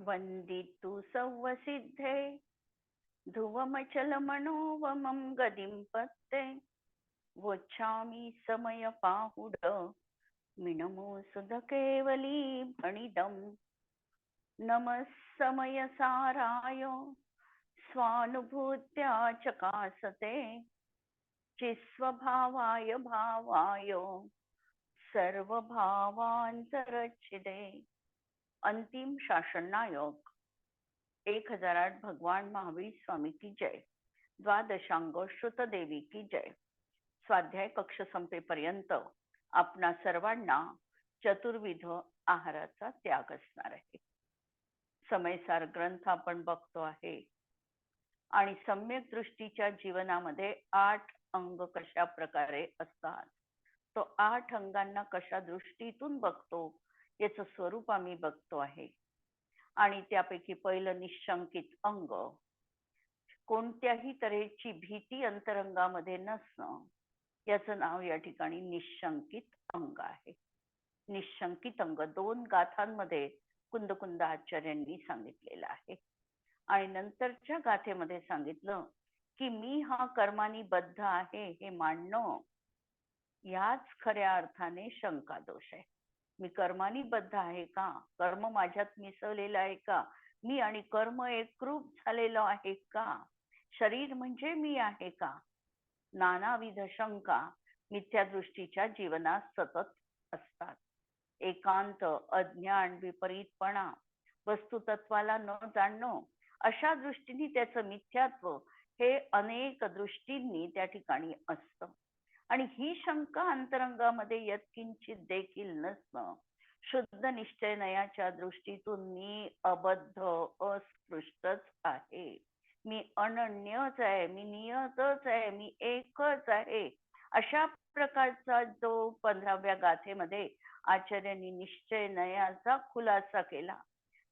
वन्दितु सौवसिद्धे ध्रुवमचलमनोवमं गदिं पत्ते। वोच्छामि समयपाहुड मिणमो सुधकेवली भणिदम् नमः समयसाराय स्वानुभूत्या चकासते चिस्वभावाय भावाय। सर्वभावांतरच्छिदे अंतिम शासन नायक एक हजार आठ भगवान महावीर स्वामी की जय. द्वादशांग श्रुत देवी की जय. स्वाध्याय कक्ष संपेपर्यंत आपणा सर्वांना चतुर्विध आहाराचा त्याग असणार आहे. समयसार ग्रंथ आपण बघतो आहे. आणि सम्यक दृष्टीच्या जीवनामध्ये आठ अंग कशा प्रकारे असतात? तो आठ अंगांना कशा दृष्टीतून बघतो? याच स्वरूप आम्ही बघतो आहे. आणि त्यापैकी पहिलं निशंकित अंग कोणत्याही तऱ्हेची भीती अंतरंगामध्ये नसणं याचं नाव या ठिकाणी निशंकित अंग आहे. निशंकित अंग दोन गाथांमध्ये कुंदकुंद आचार्यांनी सांगितलेलं आहे. आणि नंतरच्या गाथेमध्ये सांगितलं की मी हा कर्मानी बद्ध आहे हे मांडणं याच खऱ्या अर्थाने शंका दोष आहे. मी कर्मानी बद्ध आहे का? कर्म माझ्यात मिसळलेलं आहे का? मी आणि कर्म एकरूप झालेलं आहे का? शरीर म्हणजे मी आहे का? नानाविध शंका मिथ्या दृष्टीच्या जीवनात सतत असतात. एकांत अज्ञान विपरीतपणा वस्तुतत्वाला न जाणणं अशा दृष्टीने त्याचं मिथ्यात्व हे अनेक दृष्टींनी त्या ठिकाणी असतं. आणि ही शंका अंतरंगामध्ये यत्किंचित देखील नसणं. शुद्ध निश्चय नयाच्या दृष्टीतून मी अबद्ध अस्पृष्टच आहे. मी अनन्यच आहे मी नियतच आहे मी एकच आहे. अशा प्रकारचा जो पंधराव्या गाथेमध्ये आचार्यांनी निश्चय नयाचा खुलासा केला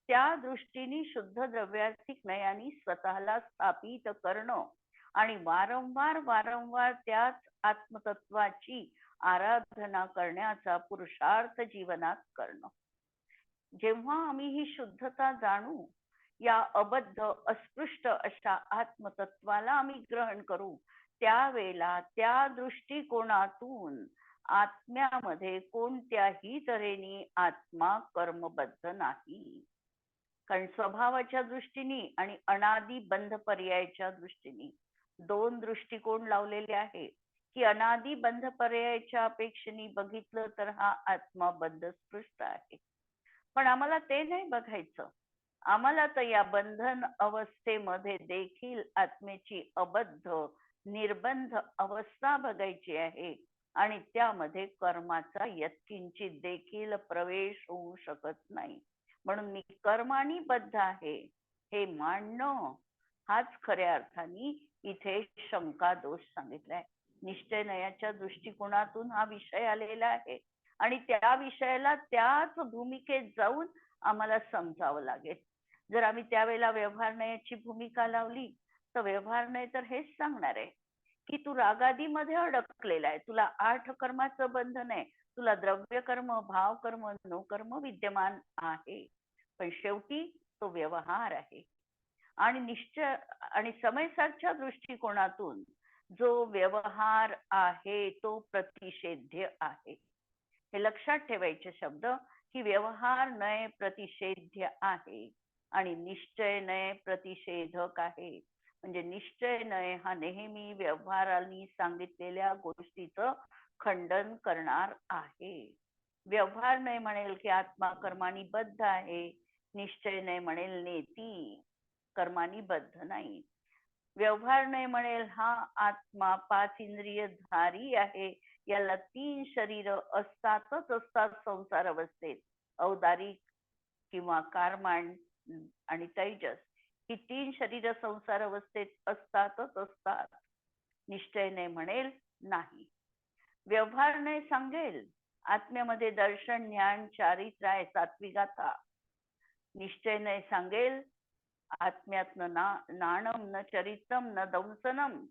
त्या दृष्टीने शुद्ध द्रव्यार्थिक नयानी स्वतःला स्थापित करणं आणि वारंवार वारंवार त्याच आत्मतत्वाची आराधना करण्याचा पुरुषार्थ जीवनात करणं. जेव्हा आम्ही ही शुद्धता जाणू या अबद्ध अस्पृष्ट अशा आत्मतत्वाला आम्ही ग्रहण करू त्यावेळेला त्या दृष्टिकोनातून आत्म्यामध्ये कोणत्याही तऱ्हेने आत्मा कर्मबद्ध नाही. कारण स्वभावाच्या दृष्टीने आणि अनादी बंध पर्यायाच्या दृष्टीने दोन दृष्टिकोन लावलेले आहे. की अनादी बंध पर्यायाच्या अपेक्षेने बघितलं तर हा आत्मा बद्धस्पृष्ट आहे. पण आम्हाला ते नाही बघायचं. आम्हाला तर या बंधन अवस्थेमध्ये देखील आत्मेची अबद्ध निर्बंध अवस्था बघायची आहे आणि त्यामध्ये कर्माचा यत्किंचित देखील प्रवेश होऊ शकत नाही. म्हणून मी कर्मानी बद्ध आहे. हे मांडणं हाच खऱ्या अर्थाने इथे शंका दोष सांगितलाय. निश्चय नयाच्या दृष्टिकोनातून हा विषय आलेला आहे. आणि त्या विषयाला त्याच भूमिकेत जाऊन आम्हाला समजावं लागेल. जर आम्ही त्यावेळेला व्यवहार नयाची भूमिका लावली तर व्यवहार नय तर हेच सांगणार आहे की तू रागादीमध्ये अडकलेला आहे. तुला आठ कर्माचं बंधन आहे. तुला द्रव्य कर्म भाव कर्म नो कर्म विद्यमान आहे. पण शेवटी तो व्यवहार आहे. आणि निश्चय आणि समयसारच्या दृष्टिकोनातून जो व्यवहार आहे तो प्रतिषेध्य आहे. हे लक्षात ठेवायचे शब्द की व्यवहार नय प्रतिषेध्य आहे आणि निश्चय नय प्रतिषेधक आहे. म्हणजे निश्चय नय हा नेहमी व्यवहारांनी सांगितलेल्या गोष्टीचं खंडन करणार आहे. व्यवहार नय म्हणेल की आत्मा कर्मानी बद्ध आहे निश्चय नाही म्हणेल नेती. कर्मानी बद्ध नाही व्यवहार नाही म्हणेल हा आत्मा पाच इंद्रिय धारी आहे. याला तीन शरीर असतातच असतात संसार अवस्थेत. औदारिक किंवा कारमांड आणि तैजस ही तीन शरीर संसार अवस्थेत असतातच असतात. निश्चय म्हणेल नाही. व्यवहार सांगेल. आत्म्यामध्ये दर्शन ज्ञान चारित्र्य सात्विक सात्विकाता निश्चय सांगेल आत्म्यात ना नाणम न चरितम न दंसनम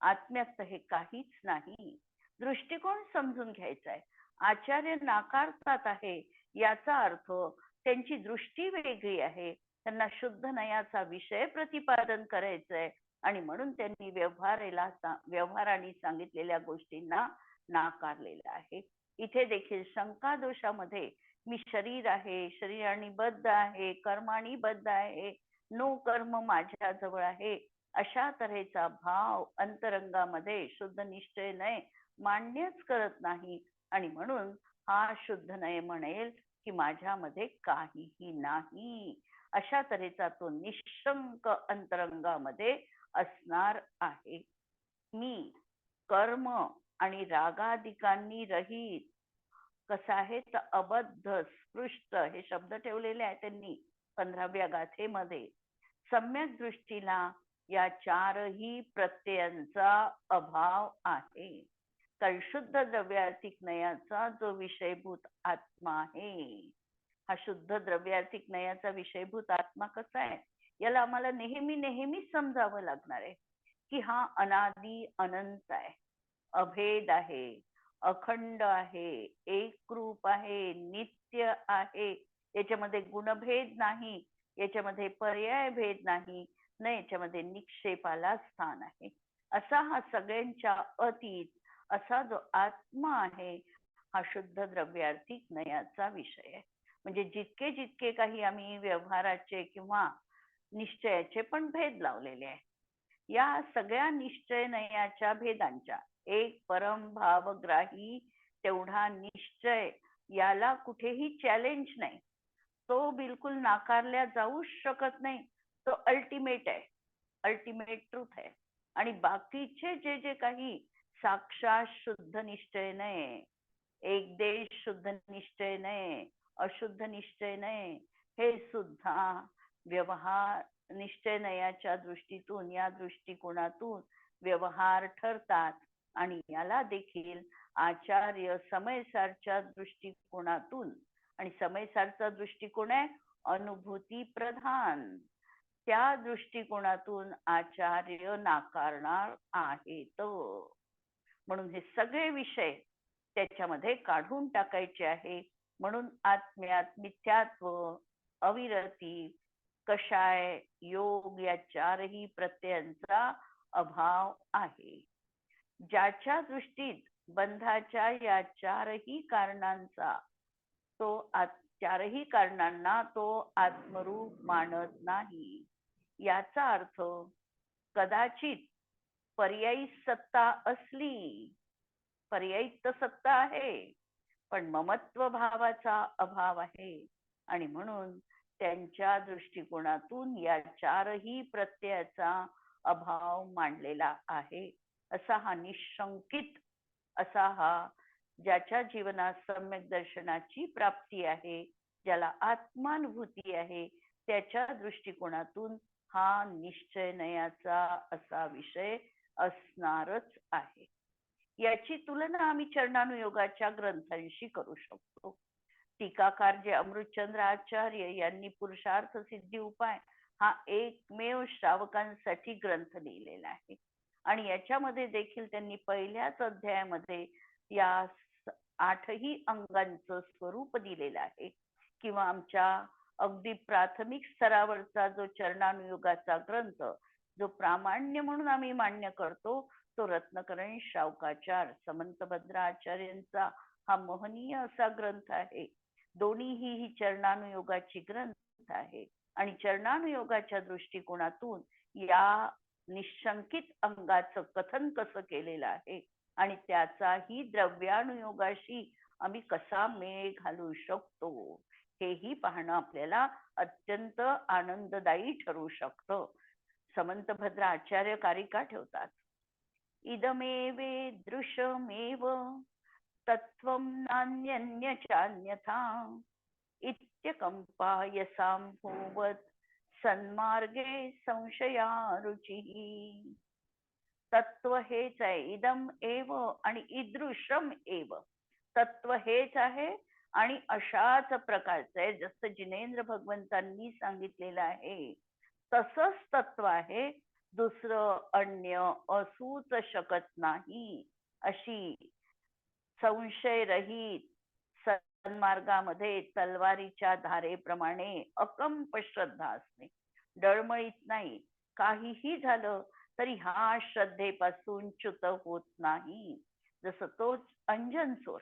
आत्म्यात हे काहीच नाही. दृष्टिकोन समजून घ्यायचा आहे आचार्य नाकारतात आहे याचा अर्थ त्यांची दृष्टी वेगळी आहे. त्यांना शुद्ध नयाचा विषय प्रतिपादन करायचंय. आणि म्हणून त्यांनी व्यवहारेला व्यवहाराने सांगितलेल्या गोष्टींना नाकारलेलं आहे. इथे देखील शंका दोषामध्ये मी शरीर आहे शरीराने बद्ध आहे कर्मानी बद्ध आहे नो कर्म माझ्या जवळ आहे. अशा तऱ्हेचा भाव अंतरंगामध्ये शुद्ध निश्चय नये मान्यच करत नाही. आणि म्हणून हा शुद्ध नय म्हणेल की माझ्यामध्ये काहीही नाही. अशा तऱ्हेचा तो निशंक अंतरंगामध्ये असणार आहे. मी कर्म आणि रागाधिकांनी रहित. कसं आहे तर अबद्ध स्पृष्ट हे शब्द ठेवलेले आहेत त्यांनी पंधराव्या गाथेमध्ये. सम्यक दृष्टीला या चारही प्रत्ययांचा अभाव आहे. तर शुद्ध द्रव्यार्थिक नयाचा जो विषयभूत आत्मा आहे हा शुद्ध द्रव्यार्थिक नयाचा विषयभूत आत्मा कसा आहे? याला आम्हाला नेहमी नेहमी समजावं लागणार आहे की हा अनादी अनंत आहे. अभेद आहे अखंड आहे एकरूप आहे नित्य आहे. याच्यामध्ये गुणभेद नाही. याच्यामध्ये पर्याय भेद नाही न याच्यामध्ये निक्षेपाला स्थान आहे. असा हा सगळ्यांच्या अतीत असा जो आत्मा आहे हा शुद्ध द्रव्यार्थिक नयाचा विषय आहे. म्हणजे जितके जितके काही आम्ही व्यवहाराचे किंवा निश्चयाचे पण भेद लावलेले आहे या सगळ्या निश्चय नयाच्या भेदांच्या एक परम भावग्राही तेवढा निश्चय याला कुठेही चॅलेंज नाही. तो बिलकुल नाकारल्या जाऊ शकत नाही. तो अल्टिमेट आहे. अल्टिमेट ट्रूथ आहे. आणि बाकीचे जे जे काही साक्षात शुद्ध निश्चय नाही एक देश शुद्ध निश्चय नाही अशुद्ध निश्चय नाही हे सुद्धा व्यवहार निश्चय नयाच्या दृष्टीतून या दृष्टिकोनातून व्यवहार ठरतात. आणि याला देखील आचार्य समयसारच्या दृष्टिकोनातून आणि समयसारचा दृष्टिकोन आहे अनुभूती प्रधान त्या दृष्टिकोनातून आचार्य नाकारणार आहेत. म्हणून हे सगळे विषय त्याच्यामध्ये काढून टाकायचे आहे. म्हणून आत्म्यात मिथ्यात्व अविरती कषाय योग या चारही प्रत्ययांचा अभाव आहे. ज्याच्या दृष्टीत बंधाच्या या चारही कारणांचा तो चारही कारणांना तो आत्मरूप मानत नाही. याचा अर्थ कदाचित पर्यायी सत्ता असली पर्यायी तर सत्ता आहे पण ममत्व भावाचा अभाव आहे. आणि म्हणून त्यांच्या दृष्टिकोनातून या चारही प्रत्ययाचा अभाव मांडलेला आहे. असा हा निशंकित असा हा ज्याच्या जीवनात सम्यक दर्शनाची प्राप्ती आहे ज्याला आत्मानुभूती आहे त्याच्या दृष्टिकोनातून हा निश्चय नयाचा असा विषय असणारच आहे. याची तुलना आम्ही चरणानुयोगाच्या ग्रंथांशी करू शकतो. टीकाकार जे अमृतचंद्र आचार्य यांनी पुरुषार्थ सिद्धी उपाय हा एकमेव श्रावकांसाठी ग्रंथ लिहिलेला आहे. आणि याच्यामध्ये देखील त्यांनी पहिल्याच अध्यायामध्ये या आठही अंगांचं स्वरूप दिलेलं आहे. किंवा आमच्या अगदी प्राथमिक स्तरावरचा जो चरणानुयोगाचा ग्रंथ जो प्रामाण्य म्हणून आम्ही मान्य करतो तो रत्नकरण श्रावकाचार समंतभद्र आचार्यांचा हा महनीय असा ग्रंथ आहे. दोन्हीही ही चरणानुयोगाची ग्रंथ आहे. आणि चरणानुयोगाच्या दृष्टिकोनातून या निशंकित अंगाचं कथन कसं केलेलं आहे? आणि त्याचाही द्रव्यानुयोगाशी आम्ही कसा मेळ घालू शकतो हेही पाहणं आपल्याला अत्यंत आनंददायी ठरू शकतं. समंतभद्र आचार्य कारिका ठेवतात. इदमेवे दृशमेव तत्व नान्यन्य चान्यथा इत्यकंपाय सांभूवत् सन्मार्गे संशया रुचिः तत्व हेच आहे. इदम एव आणि ईदृशम एव. तत्व हेच आहे आणि अशाच प्रकारचं आहे. जसं जिनेंद्र भगवंतांनी सांगितलेलं आहे तसंच तत्व आहे. दुसरं अन्य असूच शकत नाही अशी संशय रहित सन्मार्गामध्ये तलवारीच्या धारेप्रमाणे अकंप श्रद्धा असणे डळमळीत नाही. काहीही झालं तरी हा श्रद्धेपासून च्युत होत नाही. जसं तोच अंजन सोर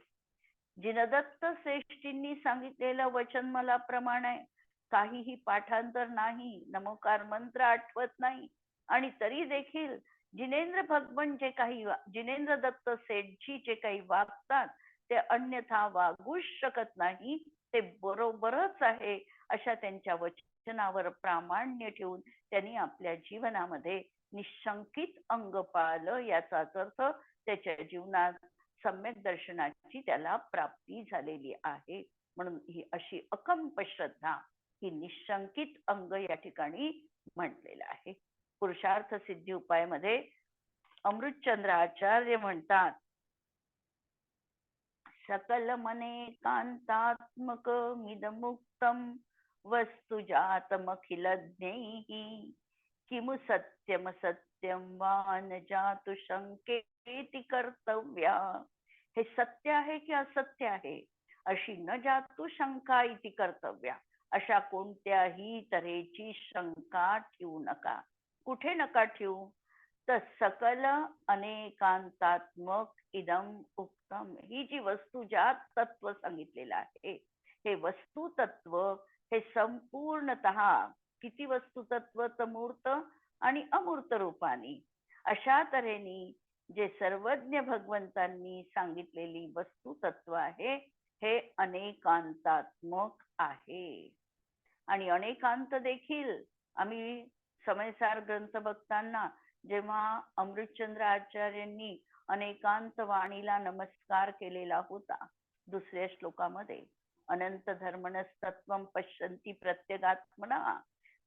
जिनदत्त श्रेष्ठींनी सांगितलेलं वचन मला प्रमाण आहे. काहीही पाठांतर नाही नमोकार मंत्र आठवत नाही. आणि तरी देखील जिनेंद्र भगवन जे काही जिनेंद्र दत्त सेठजी जे काही वागतात ते अन्यथा वागूच शकत नाही. ते बरोबरच आहे अशा त्यांच्या वचनावर प्रामाण्य ठेवून त्यांनी आपल्या जीवनामध्ये निशंकित अंग पाळलं याचाच अर्थ त्याच्या जीवनात सम्यक दर्शनाची त्याला प्राप्ती झालेली आहे. म्हणून ही अशी अकंप श्रद्धा ही निशंकित अंग या ठिकाणी म्हटलेला आहे. पुरुषार्थ सिद्धी उपायमध्ये अमृतचंद्र आचार्य म्हणतात सकल मने कांतात्मक मिदमुक्तम वस्तुजातमखिल ज्ञेही किमु सत्यम सत्यम वा न जातु कर्तव्या? हे सत्य आहे की असत्य आहे? अशी न जातू शंका इति कर्तव्या. अशा कोणत्याही तऱ्हेची शंका ठेवू नका. कुठे नका ठेवू? तर सकल अनेकांतात्मक इदम उत्तम ही जी वस्तू ज्या तत्व सांगितलेलं आहे हे वस्तू तत्व हे संपूर्णत किती वस्तुतत्व तमूर्त मूर्त आणि अमूर्त रूपाने. अशा तऱ्हेने जे सर्वज्ञ भगवंतांनी सांगितलेली वस्तुतत्व आहे हे अनेकांतात्मक आहे. आणि अनेकांत देखील आम्ही समयसार ग्रंथ बघताना जेव्हा अमृतचंद्र आचार्यांनी अनेकांत वाणीला नमस्कार केलेला होता दुसऱ्या श्लोकामध्ये अनंत धर्मनस्तत्व पश्यंती प्रत्यगात्मना.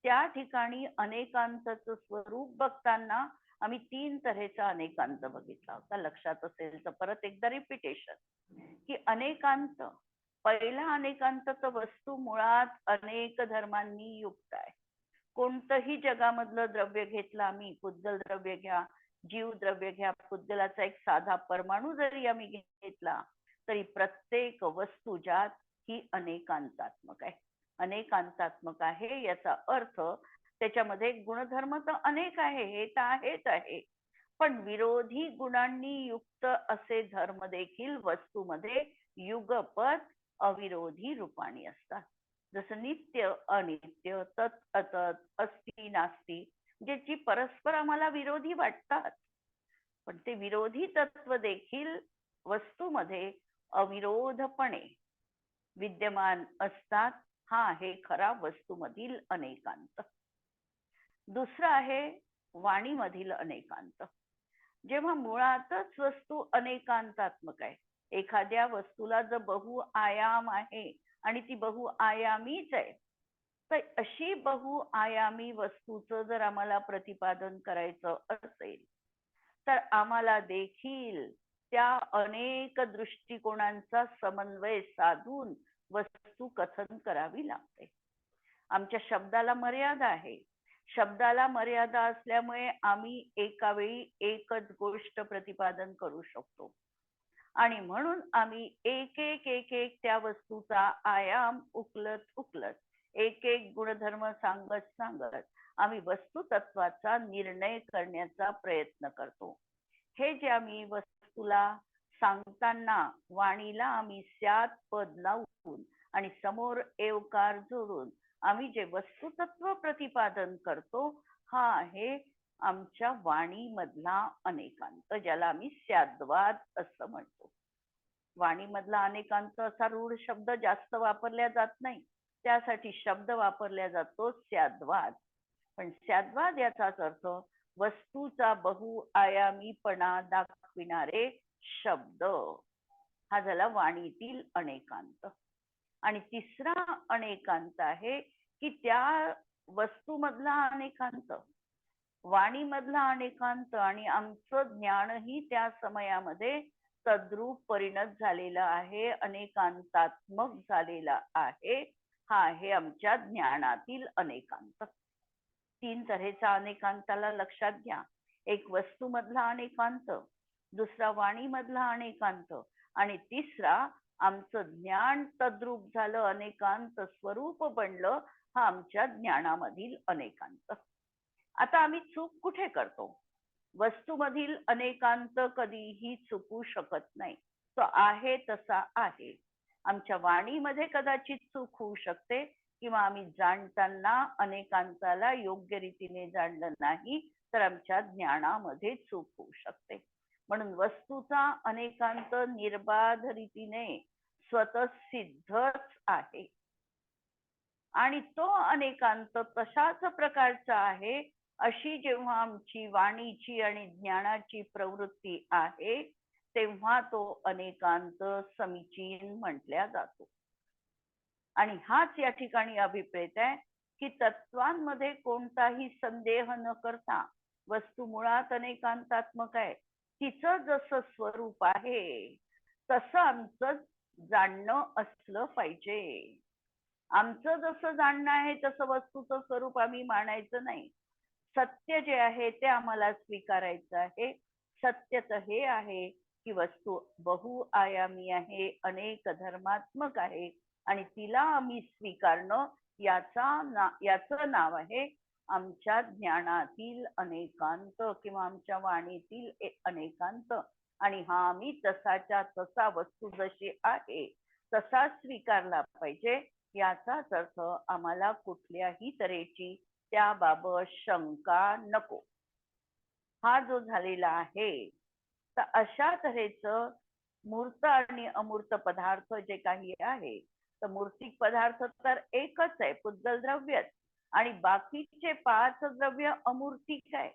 त्या ठिकाणी अनेकांतच स्वरूप बघताना आम्ही तीन तऱ्हेचा अनेकांत बघितला. होता लक्षात असेल तर परत एकदा रिपिटेशन की अनेकांत पहिला अनेकांत तर वस्तू मुळात अनेक धर्मांनी युक्त आहे. कोणतंही जगामधलं द्रव्य घेतलं आम्ही कुद्दल द्रव्य घ्या जीव द्रव्य घ्या पुद्गलाचा एक साधा परमाणू जरी आम्ही घेतला तरी प्रत्येक वस्तू ज्यात ही अनेकांतात्मक आहे. अनेकांतात्मक आहे याचा अर्थ त्याच्यामध्ये गुणधर्म तर अनेक आहे हे तर आहेच आहे. पण विरोधी गुणांनी युक्त असे धर्म देखील वस्तूमध्ये युगपत अविरोधी रूपाने असतात. जसं नित्य अनित्य तत् अतत अस्ति नास्ती ज्याची परस्पर आम्हाला विरोधी वाटतात. पण ते विरोधी तत्व देखील वस्तूमध्ये अविरोधपणे विद्यमान असतात. हा आहे खरा वस्तूमधील अनेकांत. दुसरं आहे वाणीमधील अनेकांत. जेव्हा मुळातच वस्तू अनेकांतात्मक आहे. एखाद्या वस्तूला जर बहु आयाम आहे आणि ती बहु आयामीच आहे तर अशी बहु आयामी वस्तूचं जर आम्हाला प्रतिपादन करायचं असेल तर आम्हाला देखील त्या अनेक दृष्टिकोनांचा समन्वय साधून वस्तू कथन करावी लागते. आमच्या शब्दाला मर्यादा आहे. शब्दाला मर्यादा असल्यामुळे आम्ही एका वेळी एकच गोष्ट प्रतिपादन करू शकतो. आणि म्हणून आम्ही एक एक एक एक त्या वस्तूचा आयाम उकलत उकलत एक एक गुणधर्म सांगत सांगत आम्ही वस्तुतत्वाचा निर्णय करण्याचा प्रयत्न करतो. हे जे आम्ही वस्तूला सांगताना वाणीला आम्ही स्यात पद लावून आणि समोर एवकार जोडून आम्ही जे वस्तुतत्व प्रतिपादन करतो हा आहे आमच्या वाणीमधला अनेकांत ज्याला आम्ही स्याद्वाद असं म्हणतो. वाणीमधला अनेकांत असा रूढ शब्द जास्त वापरल्या जात नाही. त्यासाठी शब्द वापरल्या जातो स्याद्वाद. पण स्याद्वाद याचाच अर्थ वस्तूचा बहुआयामीपणा दाखविणारे शब्द. हा झाला वाणीतील अनेकांत. आणि तिसरा अनेकांत आहे की त्या वस्तूमधला अनेकांत वाणीमधला अनेकांत आणि आमचं ज्ञानही त्या समयामध्ये तद्रूप परिणत झालेला आहे अनेकांतात्मक झालेला आहे. हा आहे आमच्या ज्ञानातील अनेकांत. तीन तऱ्हेचा अनेकांताला लक्षात घ्या. एक वस्तूमधला अनेकांत दुसरा वाणीमधला अनेकांत आणि तिसरा आमचं ज्ञान तद्रूप झालं अनेकांत स्वरूप बनलं हा आमच्या ज्ञानामधील अनेकांत. आता आम्ही चूक कुठे करतो? वस्तूमधील अनेकांत कधीही चुकू शकत नाही. तो आहे तसा आहे. आमच्या वाणीमध्ये कदाचित चूक होऊ शकते किंवा आम्ही जाणताना अनेकांताला योग्य रीतीने जाणलं नाही तर आमच्या ज्ञानामध्ये चूक होऊ शकते. म्हणून वस्तूचा अनेकांत निर्बाध रीतीने स्वतः सिद्धच आहे. आणि तो अनेकांत तशाच प्रकारचा आहे अशी जेव्हा आमची वाणीची आणि ज्ञानाची प्रवृत्ती आहे तेव्हा तो अनेकांत समीचीन म्हटल्या जातो. आणि हाच या ठिकाणी अभिप्रेत आहे की तत्वांमध्ये कोणताही संदेह न करता वस्तू मुळात अनेकांतात्मक आहे. तिचं जसं स्वरूप आहे तसं आमचं जाणणं असलं पाहिजे. आमचं जसं जाणणं आहे तसं वस्तूचं स्वरूप आम्ही मानायचं नाही. सत्य जे आहे ते आम्हाला स्वीकारायचं आहे. सत्य तर हे आहे की वस्तू बहुआयामी आहे अनेक धर्मात्मक आहे आणि तिला आम्ही स्वीकारणं याचा ना याचं नाव आहे आमच्या ज्ञानातील अनेकांत किंवा आमच्या वाणीतील अनेकांत. आणि हा आम्ही तसाच्या तसा वस्तू जशी आहे तसा स्वीकारला पाहिजे याचाच अर्थ आम्हाला कुठल्याही तऱ्हेची त्याबाबत शंका नको. हा जो झालेला आहे तर अशा तऱ्हेचं मूर्त आणि अमूर्त पदार्थ जे काही आहे तर मूर्तिक पदार्थ तर एकच आहे पुद्गल द्रव्यच आणि बाकीचे पाच द्रव्य अमूर्तिक आहे.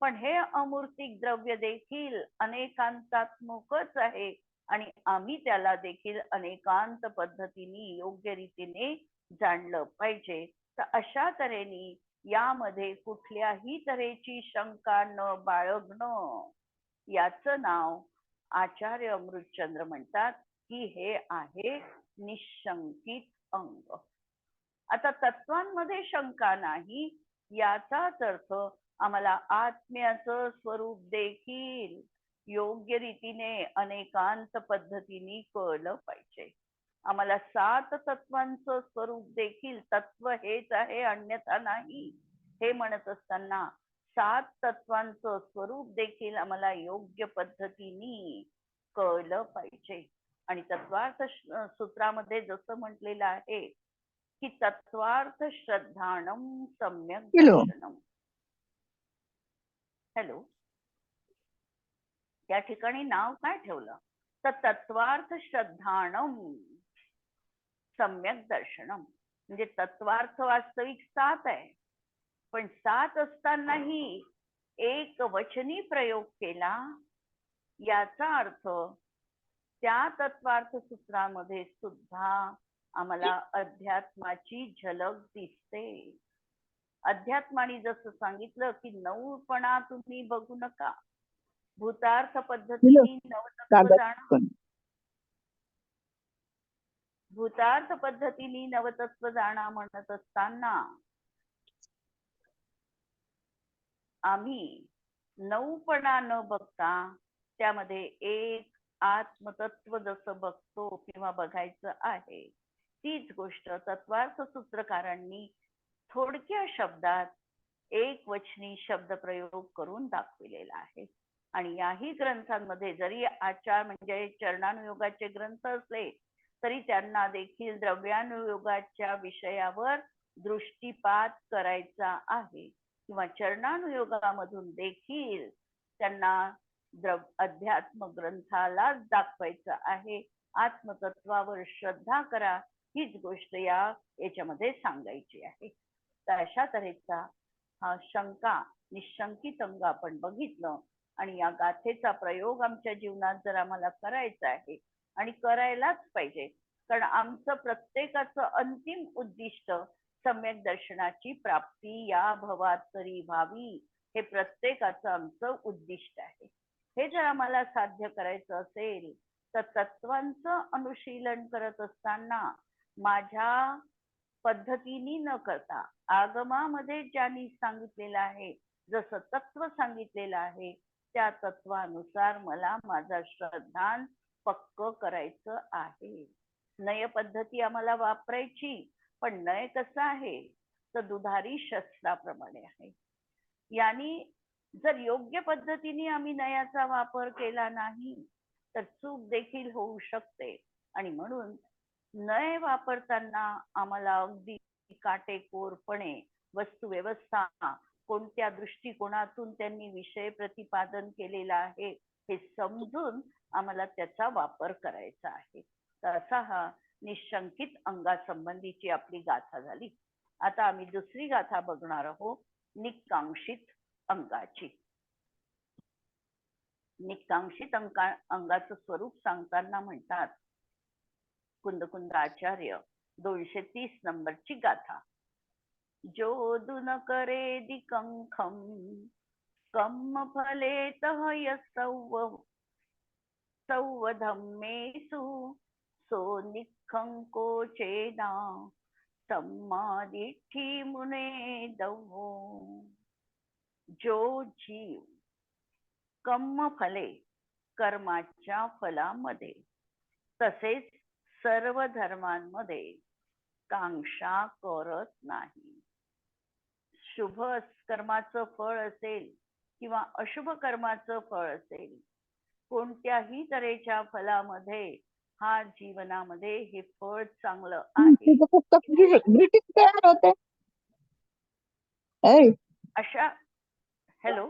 पण हे अमूर्तिक द्रव्य देखील अनेकांतात्मकच आहे आणि आम्ही त्याला देखील अनेकांत पद्धतीने योग्य रीतीने जाणलं पाहिजे. तर अशा तऱ्हेने यामध्ये कुठल्याही तऱ्हेची शंका न बाळगणं याच नाव आचार्य अमृतचंद्र म्हणतात की हे आहे निशंकित अंग. आता तत्वांमध्ये शंका नाही याचाच अर्थ आम्हाला आत्म्याचं स्वरूप देखील योग्य रीतीने अनेकांत पद्धतीने कळलं पाहिजे. आम्हाला सात तत्वांचं स्वरूप देखील तत्व हेच आहे अन्यथा नाही. हे म्हणत असताना सात तत्वांचं स्वरूप देखील आम्हाला योग्य पद्धतीने कळलं पाहिजे. आणि तत्वार्थ सूत्रामध्ये जसं म्हटलेलं आहे की तत्वार्थ श्रद्धाणम सम्यक दर्शनम. हॅलो. त्या ठिकाणी नाव काय ठेवलं? तर तत्वार्थ श्रद्धाणम सम्यक दर्शनम. म्हणजे तत्वार्थ वास्तविक सात आहे. पण सात असतानाही एक वचनी प्रयोग केला याचा अर्थ त्या तत्वार्थ सूत्रामध्ये सुद्धा आम्हाला अध्यात्माची झलक दिसते. अध्यात्माने जसं सांगितलं की नऊपणा तुम्ही बघू नका. भूतार्थ पद्धतीने नवतत्व जाणा भूतार्थ पद्धतीने नवतत्व जाणा म्हणत असताना आम्ही नऊपणा न बघता त्यामध्ये एक आत्मतत्व जसं बघतो किंवा बघायचं आहे तीच गोष्ट तत्वार्थ सूत्रकारांनी थोडक्या शब्दात एक वचनी शब्द प्रयोग करून दाखविलेला आहे. आणि याही ग्रंथांमध्ये जरी आचार म्हणजे चरणानुयोगाचे ग्रंथ असले तरी त्यांना देखील द्रव्यानुयोगाच्या विषयावर दृष्टीपात करायचा आहे. किंवा चरणानुयोगामधून देखील त्यांना द्रव अध्यात्म ग्रंथाला दाखवायचं आहे. आत्मतत्वावर श्रद्धा करा हीच गोष्ट या याच्यामध्ये सांगायची आहे. तर अशा तऱ्हेचा हा शंका निशंकित अंग आपण बघितलं आणि या गाथेचा प्रयोग आमच्या जीवनात जर आम्हाला करायचा आहे आणि करायलाच पाहिजे कारण आमचं प्रत्येकाचं अंतिम उद्दिष्ट सम्यक दर्शनाची प्राप्ती या भवात तरी व्हावी हे प्रत्येकाचं आमचं उद्दिष्ट आहे. हे जर आम्हाला साध्य करायचं असेल तर तत्वांचं अनुशीलन करत असताना माझ्या पद्धतीने न करता. आगमामध्ये ज्यांनी सांगितलेलं आहे जसं तत्व सांगितलेलं आहे त्या तत्वानुसार मला माझा श्रद्धान पक्क करायचं आहे. नय पद्धती आम्हाला वापरायची पण नय कसं आहे? तर दुधारी शस्त्राप्रमाणे आहे. यांनी जर योग्य पद्धतीने आम्ही नयाचा वापर केला नाही तर चूक देखील होऊ शकते. आणि म्हणून नय वापरताना आम्हाला अगदी काटेकोरपणे वस्तू व्यवस्था कोणत्या दृष्टिकोनातून त्यांनी विषय प्रतिपादन केलेला आहे हे समजून आम्हाला त्याचा वापर करायचा आहे. तर असा हा निशंकित अंगासंबंधीची आपली गाथा झाली. आता आम्ही दुसरी गाथा बघणार आहोत निकांक्षित अंगाची. निकांक्षित अंका अंगाचं स्वरूप सांगताना म्हणतात कुंदकुंद आचार्य दोनशे तीस नंबरची गाथा. जोदुन करे दिकंखम कम फले तह सौव सौवधम्मेषु सो निखंको चेदा सम्मादिठी मुने दवो. जो जीव कर्म फले कर्माच्या फलामध्ये तसेच सर्व धर्मांमध्ये कांक्षा करत नाही. शुभ कर्माचं फळ असेल किंवा अशुभ कर्माचं फळ असेल कोणत्याही तऱ्हेच्या फलामध्ये हा जीवनामध्ये हे फळ चांगलं आहे. अशा हॅलो